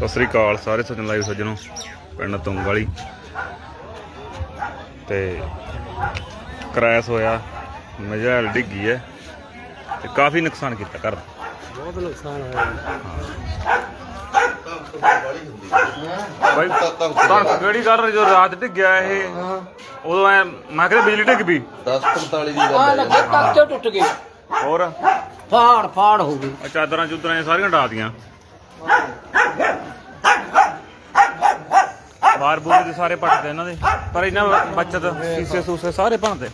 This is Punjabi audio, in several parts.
ਸਤਿ ਸ੍ਰੀ ਅਕਾਲ ਸਾਰੇ ਸੱਜਣ ਲਾਈਵ ਸੱਜਣੋ ਪਿੰਡ ਤੁੰਗ ਵਾਲੀ ਤੇ ਕ੍ਰੈਸ਼ ਹੋਇਆ ਮਜਾਲ ਡਿੱਗੀ ਹੈ ਤੇ ਕਾਫੀ ਨੁਕਸਾਨ ਕੀਤਾ ਘਰ ਦਾ। ਬਹੁਤ ਨੁਕਸਾਨ ਹੋਇਆ ਬਾਈ ਤਾਂ ਕਿਹੜੀ ਗੱਲ ਜੋ ਰਾਤ ਡਿੱਗਿਆ ਇਹ ਉਦੋਂ ਐ ਮੈਂ ਕਿਹਾ ਬਿਜਲੀ ਡਿੱਗ ਪਈ। 10:45 ਦੀ ਗੱਲ ਹੈ ਲੱਗੇ ਕੱਚੇ ਟੁੱਟ ਗਏ ਹੋਰ? ਫਾੜ ਫਾੜ ਹੋ ਗਈ। ਚਾਦਰਾਂ ਚੁਦਰਾਂ ਸਾਰੀਆਂ ਡਾਤੀਆਂ ਬਾਰ ਬੂਰ ਦੇ ਸਾਰੇ ਪੱਟਦੇ ਇਹਨਾਂ ਦੇ। ਪਰ ਇਹਨਾਂ ਬੱਚਤ ਸੀਸੇ ਸੂਸੇ ਸਾਰੇ ਭੰਨਦੇ।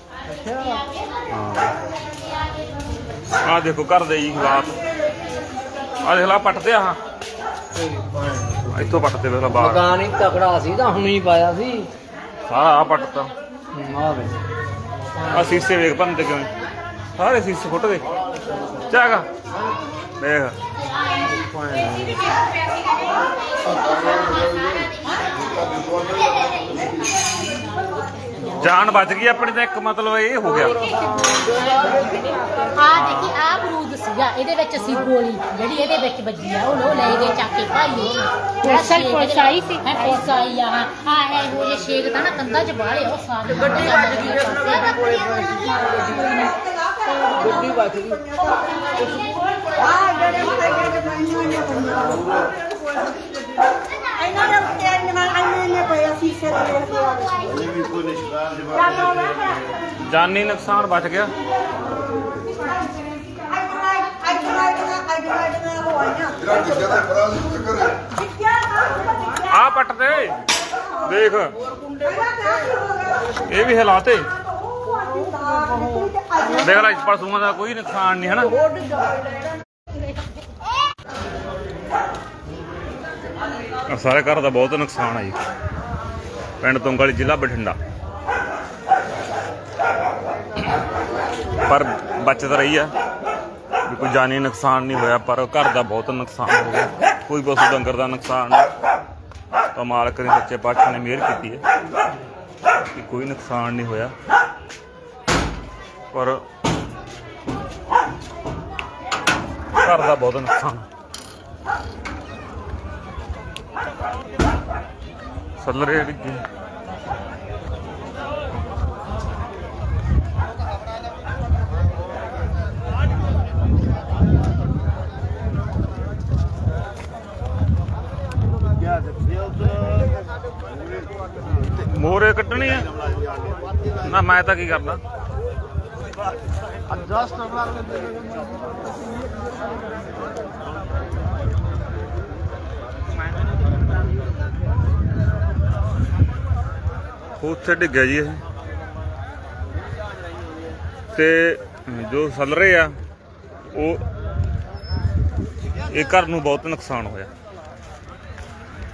ਆ ਦੇਖੋ ਘਰ ਦੇ ਜੀ ਹਾਲਾਤ। ਆ ਦੇਖ ਲਾ ਪੱਟਦੇ ਆ ਹਾਂ ਇੱਥੋਂ ਪੱਟਦੇ ਵੇਖ ਲਾ ਬਾਹਰ। ਮਕਾਨ ਹੀ ਤਕੜਾ ਸੀ ਤਾਂ ਹੁਣੀ ਪਾਇਆ ਸੀ। ਸਾਰਾ ਆ ਪੱਟਤਾ। ਆ ਵੇ ਆ ਸੀਸੇ ਵੇਖ ਭੰਨਦੇ ਕਿਉਂ ਸਾਰੇ ਸੀਸੇ ਫੁੱਟ ਗਏ ਚਾਗਾ ਦੇਖ ਜਾਨ ਬਚ ਗਈ ਆਪਣੀ ਤਾਂ ਇੱਕ ਮਤਲਬ ਇਹ ਹੋ ਗਿਆ। ਆ ਦੇਖੀ ਆ ਬਰੂਦ ਸੀਗਾ ਇਹਦੇ ਵਿੱਚ ਸੀ ਗੋਲੀ ਜਿਹੜੀ ਇਹਦੇ ਵਿੱਚ ਵੱਜੀ ਆ ਉਹ ਲੋ ਲੈ ਗਏ ਚੱਕ ਕੇ ਭਾਈ ਪੁਲਿਸ ਆਈ ਸੀ? ਹੈ ਆਈ ਆ ਆ ਹੈ ਉਹ ਜੇ ਸ਼ੇਕ ਤਾਂ ਨਾ ਕੰਧਾਂ 'ਚ ਬਾਹਲੇ ਉਹ ਸਾਰੇ ਗੱਡੀ ਵੱਜ ਗਈ ਗੱਡੀ ਬਚ ਗਈ। ਇਹਨਾਂ ਦੇ ਉੱਤੇ ਨਿਮਾਨ ਅੰਨੇ ਨੇ ਪਿਆ ਸੀਸੇ ਦੇ ਜਾਨੀ ਨੁਕਸਾਨ ਬਚ ਗਿਆ। ਆ ਪੱਟ ਦੇ। ਦੇਖ। ਇਹ ਵੀ ਹਾਲਾਤੇ ਦੇਖ ਲੈ ਪਸ਼ੂਆਂ ਦਾ ਕੋਈ ਨੁਕਸਾਨ ਨਹੀਂ ਹੈ ਨਾ ਆਹ ਸਾਰੇ ਘਰ ਦਾ ਬਹੁਤ ਨੁਕਸਾਨ ਆ ਜੀ। ਪਿੰਡ ਤੁੰਗਲ ਜ਼ਿਲ੍ਹਾ ਬਠਿੰਡਾ। ਪਰ ਬਚਤ ਰਹੀ ਆ ਵੀ ਕੋਈ ਜਾਨੀ ਨੁਕਸਾਨ ਨਹੀਂ ਹੋਇਆ, ਪਰ ਘਰ ਦਾ ਬਹੁਤ ਨੁਕਸਾਨ ਹੋ ਗਿਆ। ਕੋਈ ਪਸ਼ੂ ਡੰਗਰ ਦਾ ਨੁਕਸਾਨ ਨਹੀਂ। ਤਾਂ ਮਾਲਕ ਨੇ ਸੱਚੇ ਪਾਤਸ਼ਾਹ ਨੇ ਮਿਹਰ ਕੀਤੀ ਹੈ ਕਿ ਕੋਈ ਨੁਕਸਾਨ ਨਹੀਂ ਹੋਇਆ। ਪਰ ਘਰ ਦਾ ਬਹੁਤ ਨੁਕਸਾਨ। ਸੱਲਰੇ ਡਿੱਗੇ ਮੋਰੇ ਕੱਟਣੀ ਆ? ਨਾ ਮੈਂ ਤਾਂ ਕੀ ਕਰਨਾ। ਉੱਥੇ ਡਿੱਗਿਆ ਜੀ ਇਹ। ਤੇ ਜੋ ਸੱਲ ਰਹੇ ਆ, ਉਹ ਇਹ ਘਰ ਨੂੰ ਬਹੁਤ ਨੁਕਸਾਨ ਹੋਇਆ।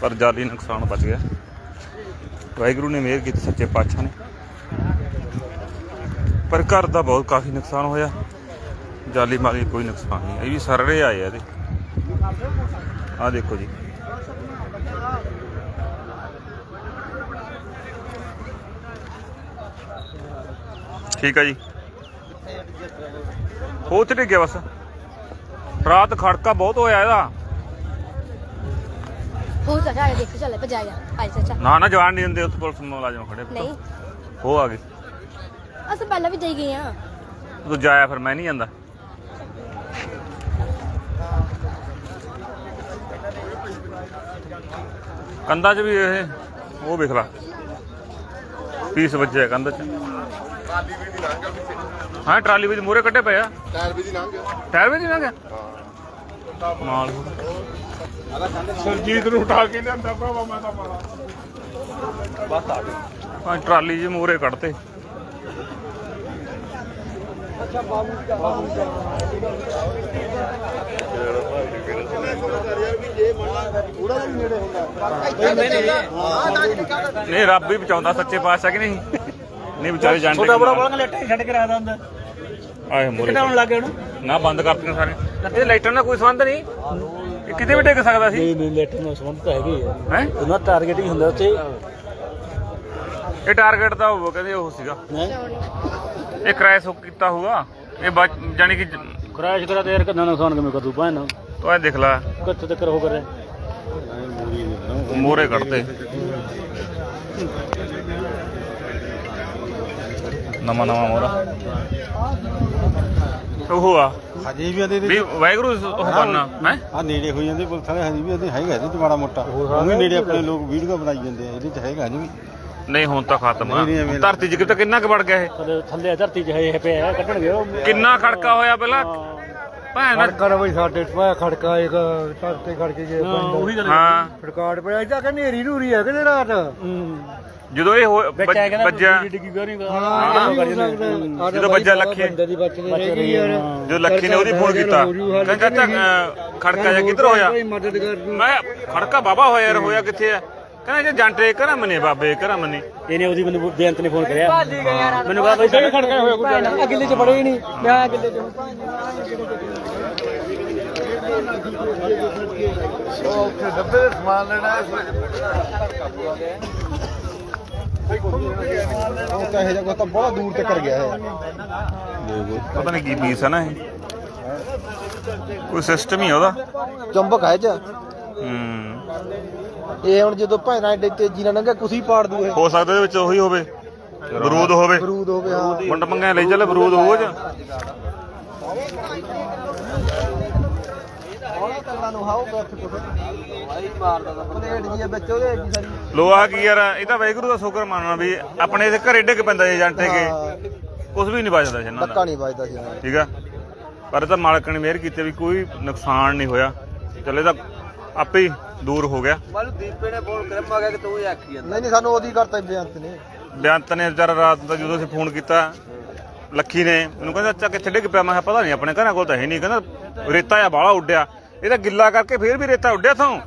ਪਰ ਜਾਲੀ ਨੁਕਸਾਨ ਬਚ ਗਿਆ। ਵਾਹਿਗੁਰੂ ਨੇ ਮਿਹਰ ਕੀਤੀ ਸੱਚੇ ਪਾਤਸ਼ਾਹ ਨੇ। ਪਰ ਘਰ ਦਾ ਬਹੁਤ ਕਾਫੀ ਨੁਕਸਾਨ ਹੋਇਆ। ਜਾਲੀ ਮਾਲੀ ਕੋਈ ਨੁਕਸਾਨ ਨਹੀਂ। ਇਹ ਵੀ ਸਰਰੇ ਆਏ ਆ ਇਹਦੇ। ਆ ਦੇਖੋ ਜੀ। ਠੀਕ ਆ ਜੀ। ਉਹ ਤੇ ਡਿੱਗਿਆ ਬਸ। ਰਾਤ ਖੜਕਾ ਬਹੁਤ ਹੋਇਆ ਇਹਦਾ। ਉਹ ਤਾਂ ਜਾ ਦੇਖ ਚੱਲੇ ਭਜਾ ਜਾ। ਭਾਈ ਚਾਚਾ। ਨਾ ਨਾ ਜਾਣ ਨਹੀਂ ਦਿੰਦੇ ਉੱਥੇ ਪੁਲਿਸ ਮੁਲਾਜ਼ਮ ਖੜੇ। ਨਹੀਂ। ਉਹ ਆ ਗਏ। ਅਸੀਂ ਪਹਿਲਾਂ ਵੀ ਜਾਈ ਗਏ ਆ। ਤੂੰ ਜਾਇਆ ਫਿਰ ਮੈਂ ਨਹੀਂ ਜਾਂਦਾ। ਕੰਧਾਂ 'ਚ ਵੀ ਇਹ ਉਹ ਵੇਖ ਲਾ। ਪੀਸ ਵੱਜਿਆ ਕੰਧ 'ਚ। ਹਾਂ ਟਰਾਲੀ ਵਿੱਚ ਮੂਰੇ ਕੱਢੇ ਪਏ ਆ ਟਾਇਰ ਵੀ ਦੀ ਲੰਘ ਗਿਆ ਟਾਇਰ ਵੀ ਨਹੀਂ ਲੰਘਿਆ ਮਾਲ ਸਰਜੀਤ ਨੂੰ ਉਠਾ ਕੇ ਲਿਆਂਦਾ ਭਰਾਵਾ ਮੈਂ ਤਾਂ ਮਾਰਾ ਹਾਂ ਟਰਾਲੀ 'ਚ ਮੂਰੇ ਕੱਢਤੇ ਨਹੀਂ ਰੱਬ ਹੀ ਬਚਾਉਂਦਾ ਸੱਚੇ ਪਾਤਸ਼ਾਹ ਕਿ ਨਹੀਂ ਨਹੀਂ ਵਿਚਾਰੇ ਜਾਣਦੇ ਛੋਟਾ ਬੜਾ ਬੜਾ ਲੈਟੇ ਛੱਡ ਕੇ ਰਾਦਾ ਹੁੰਦਾ। ਆਏ ਮੂਰੇ ਕਿਹੜਾ ਲੱਗੇ ਉਹਨੂੰ? ਨਾ ਬੰਦ ਕਰਤੀਆਂ ਸਾਰੇ ਇਹ ਲਾਈਟਾਂ ਨਾਲ ਕੋਈ ਸੰਬੰਧ ਨਹੀਂ। ਇਹ ਕਿਤੇ ਵੀ ਡਿੱਗ ਸਕਦਾ ਸੀ। ਨਹੀਂ ਨਹੀਂ ਲੈਟੇ ਨਾਲ ਸੰਬੰਧ ਤਾਂ ਹੈਗੇ ਆ। ਹੈ? ਉਹਨਾਂ ਟਾਰਗੇਟਿੰਗ ਹੁੰਦਾ ਉੱਥੇ। ਇਹ ਟਾਰਗੇਟ ਦਾ ਹੋਊਗਾ ਕਹਿੰਦੇ ਉਹ ਸੀਗਾ। ਇਹ ਕ੍ਰੈਸ਼ ਕੀਤਾ ਹੋਊਗਾ। ਇਹ ਜਾਣੀ ਕਿ ਕ੍ਰੈਸ਼ ਕਰਾ ਤੇ ਯਾਰ ਕਿੰਨਾ ਨੁਕਸਾਨ ਕਿਵੇਂ ਕਰੂ ਪਾਣਾ ਤੂੰ ਇਹ ਦੇਖ ਲੈ। ਕਿੱਥੇ ਤੱਕ ਹੋ ਕਰੇ? ਮੋਰੇ ਕੱਢਤੇ। ਨਵਾਂ ਨਵਾਂ ਮੋਰਾ ਉਹ ਆ। ਹਜੇ ਵੀ ਇਹਦੇ ਵੀ ਵਾਹਿਗੁਰੂ ਉਹ ਕਰਨਾ ਹੈ? ਆ ਨੇੜੇ ਹੋਈ ਜਾਂਦੇ ਪੁਲਿਸ ਵਾਲੇ ਹਜੇ ਵੀ ਇਹਦੇ ਹੈਗਾ ਇਹਦੇ ਚ ਮਾੜਾ ਮੋਟਾ। ਉਹ ਵੀ ਨੇੜੇ ਆਪਣੇ ਲੋਕ ਵੀਡੀਓ ਬਣਾਈ ਜਾਂਦੇ ਆ ਇਹਦੇ ਚ ਹੈਗਾ ਹਜੇ ਵੀ। ਨਹੀਂ ਹੁਣ ਤਾਂ ਖਤਮ ਆ। ਧਰਤੀ ਚ ਕਿਤੇ ਕਿੰਨਾ ਕੁ ਵੜ ਗਿਆ ਇਹ? ਥੱਲੇ ਥੱਲੇ ਧਰਤੀ 'ਚ ਹੈ ਪਿਆ ਕੱਢਣਗੇ ਉਹ। ਕਿੰਨਾ ਖੜਕਾ ਹੋਇਆ ਪਹਿਲਾਂ? ਭੈਣ। ਖੜਕਾ ਬਈ ਸਾਡੇ ਪਾਇਆ ਖੜਕਾ ਇੱਕ ਧਰਤੇ ਖੜਕੇ ਜੇ ਹਾਂ ਰਿਕਾਰਡ ਪਿਆ ਇਹਦਾ ਕਿ ਨੇਰੀ ਨੂਰੀ ਹੈ ਕਿ ਰਾਤ। ਜਦੋਂ ਇਹ ਹੋ- ਡਿੱਗੀ ਗਰੀ ਹਾਂ। ਜਦੋਂ ਵੱਜਾ ਲੱਖੇ ਦੀ ਯਾਰ। ਲੱਖੀ ਨੇ ਉਹਦੀ ਫੋਨ ਕੀਤਾ ਕਹਿੰਦਾ ਚਾਚਾ ਖੜਕਾ ਜਾਂ ਕਿੱਧਰ ਹੋਇਆ? ਕੋਈ ਮਦਦ ਕਰ ਦੂ। ਮੈਂ ਖੜਕਾ ਬਾਬਾ ਹੋਇਆ ਯਾਰ ਹੋਇਆ ਕਿੱਥੇ ਆ? ਕਹਿੰਦਾ ਜੇ ਜਾਂਟੇ ਕਰਾਂ ਮਨੇ ਬਾਬੇ ਕਰਾਂ ਮਨੇ ਇਹਨੇ ਉਹਦੀ ਮੈਨੂੰ ਬੇਅੰਤ ਨੇ ਫੋਨ ਕਰਿਆ। ਮੈਨੂੰ ਕਹਾ ਬਈ ਸਾਡੇ ਖੜਕਾ ਹੋਇਆ ਕੋਈ ਅਗਲੇ 'ਚ ਬੜੇ ਹੀ ਨਹੀਂ। ਮੈਂ ਅਗਲੇ 'ਚ ਉੱਥੇ ਡੱਬੇ ਦੇ ਸਮਾਨ ਲੈਣਾ ਉਹ ਤਾਂ ਇਹ ਜਗ੍ਹਾ ਤਾਂ ਬਹੁਤ ਦੂਰ ਤੱਕ ਗਿਆ ਹੈ। ਪਤਾ ਨਹੀਂ ਕੀ ਪੀਸ ਹੈ ਨਾ ਇਹ। ਕੋਈ ਸਿਸਟਮ ਹੀ ਆ ਉਹਦਾ। ਚੰਬਕ ਹੈ ਚ। ਹੂੰ। ਇਹ ਹੁਣ ਜਦੋਂ ਭੈਣਾਂ ਐਡੇ ਤੇਜ਼ੀ ਨਾਲ ਲੰਘਿਆ ਕੁਸੀ ਪਾੜ ਦੂ ਇਹ ਹੋ ਸਕਦਾ ਇਹਦੇ ਵਿੱਚ ਉਹੀ ਹੋਵੇ। ਬਰੂਦ ਹੋਵੇ। ਬਰੂਦ ਹੋਵੇ ਹਾਂ। ਮੁੰਡ ਮੰਗਿਆ ਲਈ ਚੱਲ ਬਰੂਦ ਹੋਵੇ ਜਾਂ? ਨੂੰ ਹਾਓ ਬੈਠ ਕੋਲ ਆਈ ਮਾਰਦਾ ਤਾਂ ਪਲੇਟ ਜੀ ਵਿੱਚ ਉਹਦੇ ਜੀ ਸਾਰੀ। ਲੋਹਾ ਕੀ ਯਾਰ ਇਹ ਤਾਂ ਵਾਹਿਗੁਰੂ ਦਾ ਸ਼ੁਕਰ ਮੰਨਣਾ ਵੀ ਆਪਣੇ ਦੇ ਘਰੇ ਡਿੱਗ ਪੈਂਦਾ ਜੇ ਜਾਂਟੇ ਕੇ ਕੁਝ ਵੀ ਨਹੀਂ ਬਚਦਾ ਸੀ ਇਹਨਾਂ ਧੱਕਾ ਦਾ ਨਹੀਂ ਵੱਜਦਾ ਸੀ ਹਾਂ। ਠੀਕ ਆ? ਪਰ ਇਹ ਤਾਂ ਮਾਲਕ ਨੇ ਮਿਹਰ ਕੀਤੀ ਵੀ ਕੋਈ ਨੁਕਸਾਨ ਨਹੀਂ ਹੋਇਆ। ਚੱਲੇ ਤਾਂ ਆਪੇ ਹੀ ਦੂਰ ਹੋ ਗਿਆ। ਨਹੀਂ ਨਹੀਂ ਸਾਨੂੰ ਉਹਦੀ ਕਰਤਾ ਬੇਅੰਤ ਨੇ। ਬੇਅੰਤ ਨੇ ਵਿਚਾਰਾ ਰਾਤ ਦਾ ਜਦੋਂ ਅਸੀਂ ਫੋਨ ਕੀਤਾ ਲੱਖੀ ਨੇ ਮੈਨੂੰ ਕਹਿੰਦਾ ਅੱਛਾ ਕਿੱਥੇ ਡਿੱਗ ਪਿਆ। ਮੈਂ ਕਿਹਾ ਪਤਾ ਨਹੀਂ ਆਪਣੇ ਘਰਾਂ ਕੋਲ ਤਾਂ ਹੈ ਨਹੀਂ। ਕਹਿੰਦਾ ਰੇਤਾ ਆ ਬਾਹਲਾ ਉੱਡਿਆ। ਇਹ ਤਾਂ ਗਿੱਲਾ ਕਰਕੇ ਫੇਰ ਵੀ ਰੇਤਾ ਉੱਡਿਆ ਥੋਂ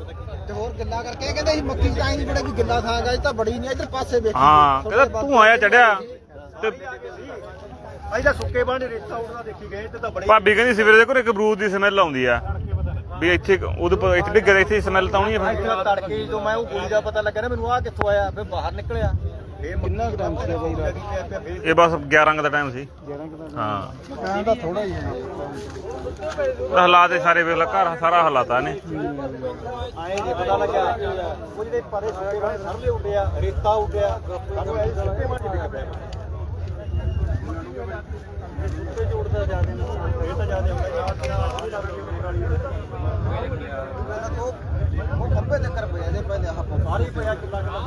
ਤੇ ਹੋਰ ਗੱਲਾਂ ਕਰਕੇ ਇਹ ਕਹਿੰਦੇ ਸੀ ਮੱਕੀ ਤਾਂ ਹੀ ਨਹੀਂ ਬੜਾ ਕੋਈ ਗਿੱਲਾ ਥਾਂ ਗਾ ਇਹ ਤਾਂ ਬੜੀ ਨਹੀਂ ਇੱਧਰ ਪਾਸੇ ਵੇਖੀ। ਹਾਂ ਕਹਿੰਦਾ ਤੂੰ ਆਇਆ ਚੜਿਆ। ਤੇ ਅਸੀਂ ਤਾਂ ਸੁੱਕੇ ਬਾਣੇ ਰੇਤਾ ਉੱਡਦਾ ਦੇਖੀ ਗਏ ਤੇ ਤਾਂ ਬੜੀ ਭਾਬੀ ਕਹਿੰਦੀ ਸਵੇਰੇ ਦੇ ਕੋਲ ਇੱਕ ਬਰੂਦ ਦੀ ਸਮੈਲ ਆਉਂਦੀ ਆ। ਵੀ ਇੱਥੇ ਉਹਦੇ ਪਰ ਇੱਥੇ ਡਿੱਗ ਇੱਥੇ ਸਮੈਲ ਤਾਂ ਆਉਣੀ ਆ ਫਿਰ। ਇੱਥੇ ਤੜਕੇ ਜਦੋਂ ਮੈਂ ਉਹ ਗੋਲੀ ਦਾ ਪਤਾ ਲੱਗਾ ਨਾ ਮੈਨੂੰ ਆ ਕਿੱਥੋਂ ਆਇਆ ਫਿਰ ਬਾਹਰ ਨਿਕਲਿਆ। ਕਿੰਨਾ ਟਾਈਮ ਸੀ ਬਈ ਰਾਤ? ਇਹ ਬਸ 11 ਦਾ ਟਾਈਮ ਸੀ। ਹਾਂ ਟਾਈਮ ਦਾ ਥੋੜਾ ਹੀ। ਹੈ ਹਾਲਾਤ ਇਹ ਸਾਰੇ ਵੇਖ ਲਾ ਘਰ ਸਾਰਾ ਹਾਲਾਤਾਂ ਨੇ। ਆਏ ਜੇ ਪਤਾ ਲੱਗਿਆ। ਉਹ ਜਿਹੜੇ ਪਰੇ ਸੁੱਕੇ ਬਾਣੇ ਸਰਲੇ ਉੱਡਿਆ ਰੇਤਾ ਉੱਡਿਆ ਸਾਨੂੰ ਇਹ ਸੁੱਕੇ ਬਾਣੇ ਡਿੱਗ ਪਿਆ ਸੁੱਕੇ ਜੋੜਦਾ ਜਾਂਦੇ ਨੇ ਇਹ ਤਾਂ ਜਾਂਦੇ ਉਹ ਖੰਭੇ ਤੇ ਕਰ ਪਿਆ ਇਹਦੇ ਪਹਿਲੇ ਆਹ ਸਾਰੇ ਪਿਆ ਕਿੱਲਾ ਕਿੱਲਾ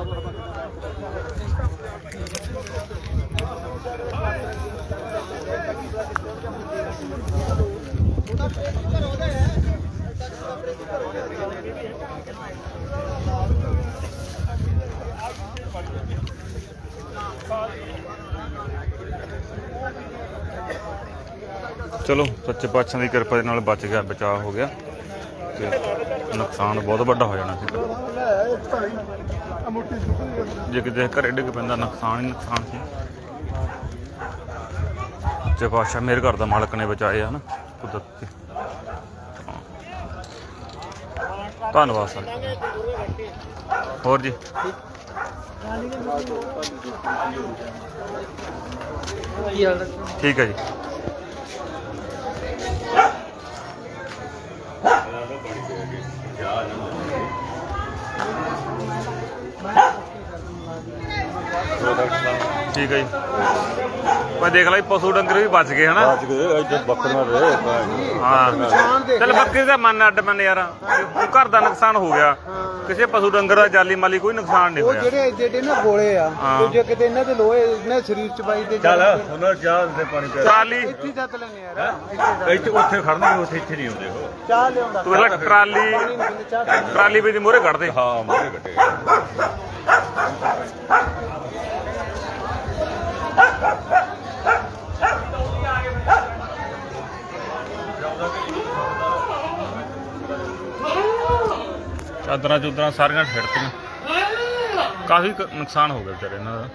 ਚਲੋ, ਸੱਚੇ ਪਾਤਸ਼ਾਹ ਦੀ ਕਿਰਪਾ ਦੇ ਨਾਲ ਬਚ ਗਿਆ, ਬਚਾਅ ਹੋ ਗਿਆ। ਤੇ ਨੁਕਸਾਨ ਬਹੁਤ ਵੱਡਾ ਹੋ ਜਾਣਾ ਸੀ। ਜੇ ਕਿਤੇ ਘਰੇ ਡਿੱਗ ਪੈਂਦਾ, ਨੁਕਸਾਨ ਹੀ ਨੁਕਸਾਨ ਸੀ। ਸੱਚੇ ਪਾਤਸ਼ਾਹ ਮੇਰੇ ਘਰ ਦਾ ਮਾਲਕ ਨੇ ਬਚਾਏ ਹਨਾ। ਕੁਦਰਤ ਧੰਨਵਾਦ ਸਰ ਹੋਰ ਜੀ ਠੀਕ ਹੈ ਜੀ ਠੀਕ ਹੈ ਜੀ। ਮੈਂ ਦੇਖ ਲਈ ਪਸ਼ੂ ਡੰਗਰ ਵੀ ਬਚ ਗਏ ਹਨਾ? ਅੱਜ ਗਏ ਅੱਜ ਬੱਕਰੀਆਂ ਦੇ ਹਾਂ ਚੱਲ ਬੱਕਰੀ ਦਾ ਮਨ ਅੱਡ ਮਨ ਯਾਰ ਘਰ ਦਾ ਨੁਕਸਾਨ ਹੋ ਗਿਆ। ਕਿਸੇ ਪਸ਼ੂ ਡੰਗਰ ਦਾ ਜਾਲੀ ਮਾਲੀ ਕੋਈ ਨੁਕਸਾਨ ਨਹੀਂ ਉਹ ਹੋਇਆ। ਜਿਹੜੇ ਏਡੇ ਏਡੇ ਨਾ ਗੋਲੇ ਆ ਹਾਂ। ਉਹ ਜੇ ਕਿਤੇ ਇਹਨਾਂ ਦੇ ਲੋਹੇ ਇਹਨਾਂ ਸਰੀਰ ਚ ਬਾਈ ਦੇ ਚੱਲ ਉਹਨਾਂ ਚਾਹ ਦੇ ਪਾਣੀ ਪਿਆ ਟਰਾਲੀ ਇੱਥੇ ਜੱਤ ਲੈਣੇ ਯਾਰ। ਇੱਥੇ ਉੱਥੇ ਖੜਨਗੇ ਉੱਥੇ ਇੱਥੇ ਨਹੀਂ ਆਉਂਦੇ ਉਹ। ਚਾਹ ਲਿਆਉਂਦਾ। ਤੂੰ ਟਰਾਲੀ ਟਰਾਲੀ ਵੀ ਦੀ ਮੋਰੇ ਕੱਢ ਦੇ। ਹਾਂ ਮਾਰੇ ਕੱਟੇ ਚਾਦਰਾਂ ਚੁਦਰਾਂ ਸਾਰੀਆਂ ਫਿਰਤੀਆਂ ਕਾਫੀ ਨੁਕਸਾਨ ਹੋ ਗਿਆ ਵਿਚਾਰੇ ਇਹਨਾਂ ਦਾ।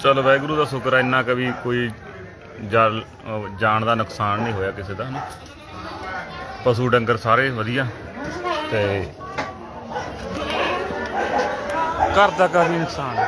ਚਲ ਵਾਹਿਗੁਰੂ ਦਾ ਸ਼ੁਕਰ ਹੈ ਇੰਨਾ ਕਵੀ ਕੋਈ ਜਲ, ਅਹ ਜਾਨ ਦਾ ਨੁਕਸਾਨ ਨਹੀਂ ਹੋਇਆ ਕਿਸੇ ਦਾ ਪਸ਼ੂ ਡੰਗਰ ਸਾਰੇ ਵਧੀਆ ਤੇ ਘਰ ਦਾ ਘਰ ਨਹੀਂ ਨੁਕਸਾਨ ਹੈ।